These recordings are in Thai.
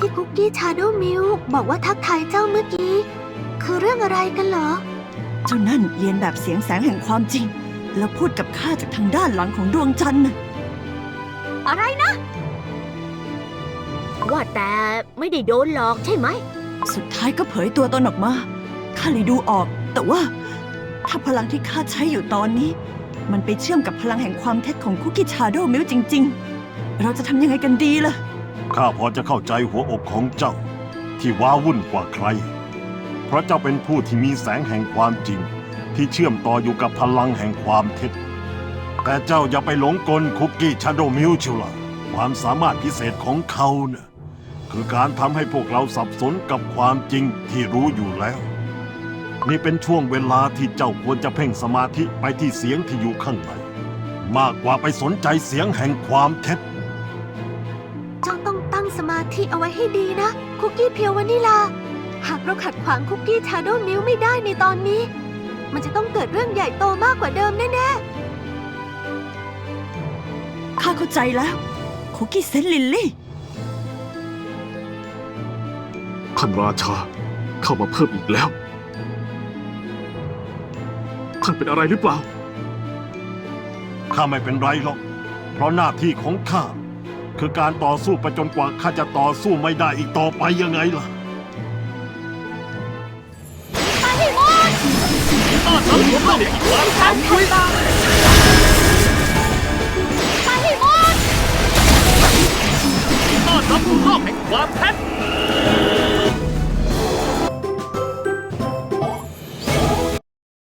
ที่คุกกี้ชาโดมิลบอกว่าทักทายเจ้าเมื่อกี้ คือเรื่องอะไรกันเหรอ เจ้านั่นเรียนแบบเสียงแสงแห่งความจริง แล้วพูดกับข้าจากทางด้านหลังของดวงจันทร์น่ะอะไรนะ ว่าแต่ไม่ได้โดนหลอกใช่ไหม สุดท้ายก็เผยตัวตนออกมาข้าเลยดูออก แต่ว่า ถ้าพลังที่ข้าใช้อยู่ตอนนี้ มันไปเชื่อมกับพลังแห่งความเท็จของคุกกี้ชาโดมิลจริง ๆ เราจะทำยังไงกันดีล่ะ ข้าพอจะเข้าใจหัวอกของเจ้า ที่ว้าวุ่นกว่าใคร เพราะเจ้าเป็นผู้ที่มีแสงแห่งความจริง ที่เชื่อมต่ออยู่กับพลังแห่งความเท็จ แต่เจ้าอย่าไปหลงกลคุกกี้ชาโดมิลชิวละความสามารถพิเศษของเขาเนะ่ะคือการทำให้พวกเราสับสนกับความจริงที่รู้อยู่แล้ว นี่เป็นช่วงเวลาที่เจ้าควรจะเพ่งสมาธิไปที่เสียงที่อยู่ข้างในมากกว่าไปสนใจเสียงแห่งความเท็จ เจ้าต้องตั้ง สมาธิเอาไว้ให้ดีนะ คุกกี้เพียววานิลา หากเราขัดขวางคุกกี้ชาโดมิลไม่ได้ในตอนนี้ มันจะต้องเกิดเรื่องใหญ่โตมากกว่าเดิมแน่ข้าเข้าใจแล้ว คุกกี้เซนต์ลิลลี่ ท่านราชาเข้ามาเพิ่มอีกแล้ว ท่านเป็นอะไรหรือเปล่า ข้าไม่เป็นไรหรอก เพราะหน้าที่ของข้า คือการต่อสู้ไปจนกว่าข้าจะต่อสู้ไม่ได้อีกต่อไปยังไงล่ะปาติโมนต้อนรับผมาเด็กอีกครั้งครับคุยบ้างปาติโมนต้อนรับผู้อบแห่งความแพ้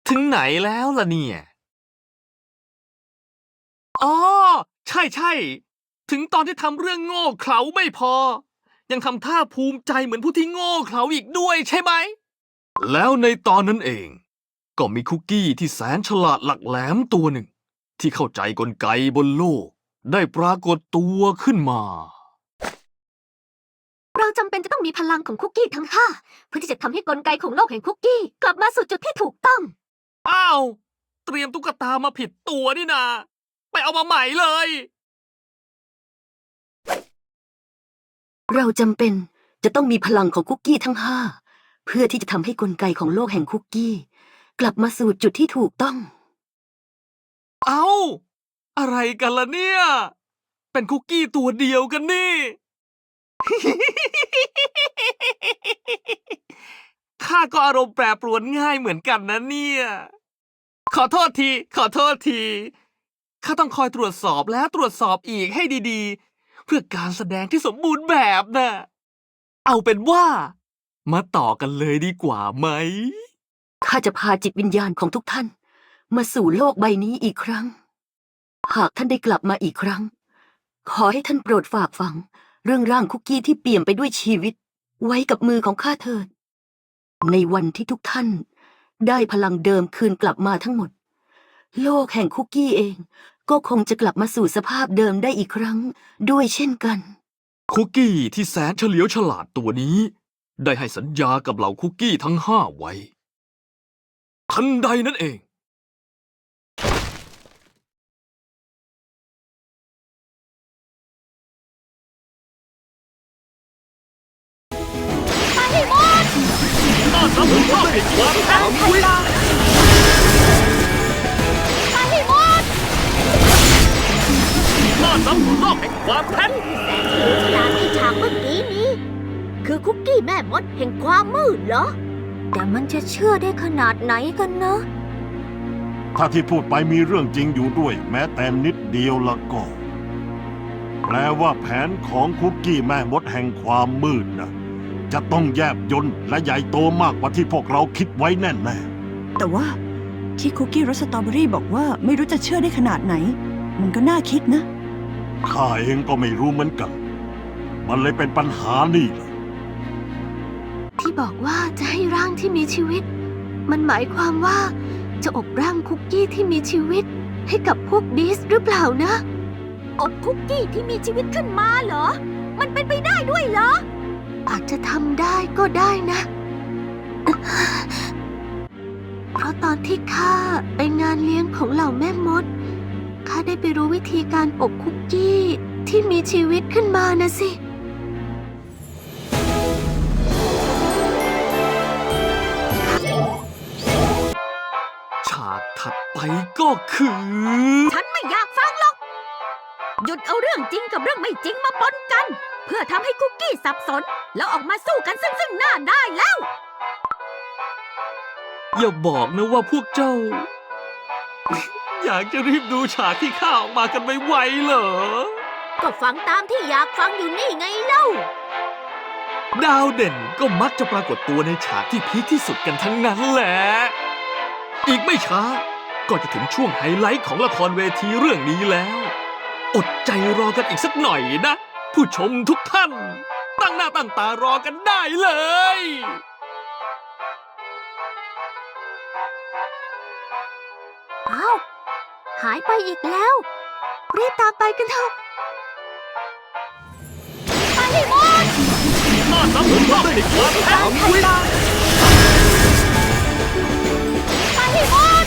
ถึงไหนแล้วล่ะเนี่ย อ๋อ ใช่ใช่ ถึงตอนที่ทำเรื่องโง่เขลาไม่พอ ยังทำท่าภูมิใจเหมือนผู้ที่โง่เขลาอีกด้วยใช่ไหม แล้วในตอนนั้นเอง ก็มีคุกกี้ที่แสนฉลาดหลักแหลมตัวหนึ่ง ที่เข้าใจกลไกบนโลก ได้ปรากฏตัวขึ้นมาๆเราจำเป็นจะต้องมีพลังของคุกกี้ทั้งห้าเพื่อที่จะทำให้กลไกของโลกแห่งคุกกี้ กลับมาสู่จุดที่ถูกต้อง อ้าว เตรียมตุ๊กตามาผิดตัวนี่นา ไปเอามาใหม่เลย เราจำเป็นจะต้องมีพลังของคุกกี้ทั้งห้าเพื่อที่จะทำให้กลไกของโลกแห่งคุกกี้ กลับมาสู่จุดที่ถูกต้อง เอ้า อะไรกันล่ะเนี่ย เป็นคุกกี้ตัวเดียวกันนี่ ข้าก็อารมณ์แปรปรวนง่ายเหมือนกันนะเนี่ย ขอโทษที ขอโทษที ข้าต้องคอยตรวจสอบแล้วตรวจสอบอีกให้ดีๆ เพื่อการแสดงที่สมบูรณ์แบบน่ะเอาเป็นว่า มาต่อกันเลยดีกว่าไหม ข้าจะพาจิตวิญญาณของทุกท่าน มาสู่โลกใบนี้อีกครั้ง หากท่านได้กลับมาอีกครั้ง ขอให้ท่านโปรดฝากฝัง เรื่องร่างคุกกี้ที่เปี่ยมไปด้วยชีวิต ไว้กับมือของข้าเถิด ในวันที่ทุกท่าน ได้พลังเดิมคืนกลับมาทั้งหมด โลกแห่งคุกกี้เอง ก็คงจะกลับมาสู่สภาพเดิมได้อีกครั้ง ด้วยเช่นกัน คุกกี้ที่แสนเฉลียวฉลาดตัวนี้ ได้ให้สัญญากับเหล่าคุกกี้ทั้งห้าไว้ ทันใดนั่นเอง ฉลาดที่ฉากเมื่อกี้นี้ คือคุกกี้แม่มดแห่งความมืดเหรอ แต่มันจะเชื่อได้ขนาดไหนกันเนอะถ้าที่พูดไปมีเรื่องจริงอยู่ด้วย แม้แต่นิดเดียวละก็ แปลว่าแผนของคุกกี้แม่มดแห่งความมืดนะจะต้องแยบยนต์และใหญ่โตมากกว่าที่พวกเราคิดไว้แน่แน่แต่ว่าที่คุกกี้รสสตรอเบอรี่บอกว่าไม่รู้จะเชื่อได้ขนาดไหน มันก็น่าคิดนะๆ ข้าเองก็ไม่รู้เหมือนกัน มันเลยเป็นปัญหานี่แหละที่บอกว่าจะให้ร่างที่มีชีวิต มันหมายความว่าจะอบร่างคุกกี้ที่มีชีวิต ให้กับพวกดิสหรือเปล่านะ อบคุกกี้ที่มีชีวิตขึ้นมาเหรอ มันเป็นไปได้ด้วยเหรอ อาจจะทำได้ก็ได้นะ เพราะตอนที่ข้าไปงานเลี้ยงของเหล่าแม่มด ข้าได้ไปรู้วิธีการอบคุกกี้ที่มีชีวิตขึ้นมานะสิฉากถัดไปก็คือ ฉันไม่อยากฟังหรอก หยุดเอาเรื่องจริงกับเรื่องไม่จริงมาปนกัน เพื่อทำให้คุกกี้สับสน แล้วออกมาสู้กันซึ่งซึ่งหน้าได้แล้ว อย่าบอกนะว่าพวกเจ้า อยากจะรีบดูฉากที่ข้าออกมากันไวๆเหรอ ก็ฟังตามที่อยากฟังอยู่นี่ไงเล่า ดาวเด่นก็มักจะปรากฏตัวในฉากที่พีคที่สุดกันทั้งนั้นแหละ อีกไม่ช้า ก็จะถึงช่วงไฮไลท์ของละครเวทีเรื่องนี้แล้ว อดใจรอกันอีกสักหน่อยนะ ผู้ชมทุกท่าน ตั้งหน้าตั้งตารอกันได้เลยอ้าว หายไปอีกแล้ว รีบตามไปกันเถอะไปให้หมดมาสำรวจรอบในความแพ้วิลาไปให้หมด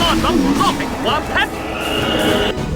มาสำรวจรอบแห่งความแพ้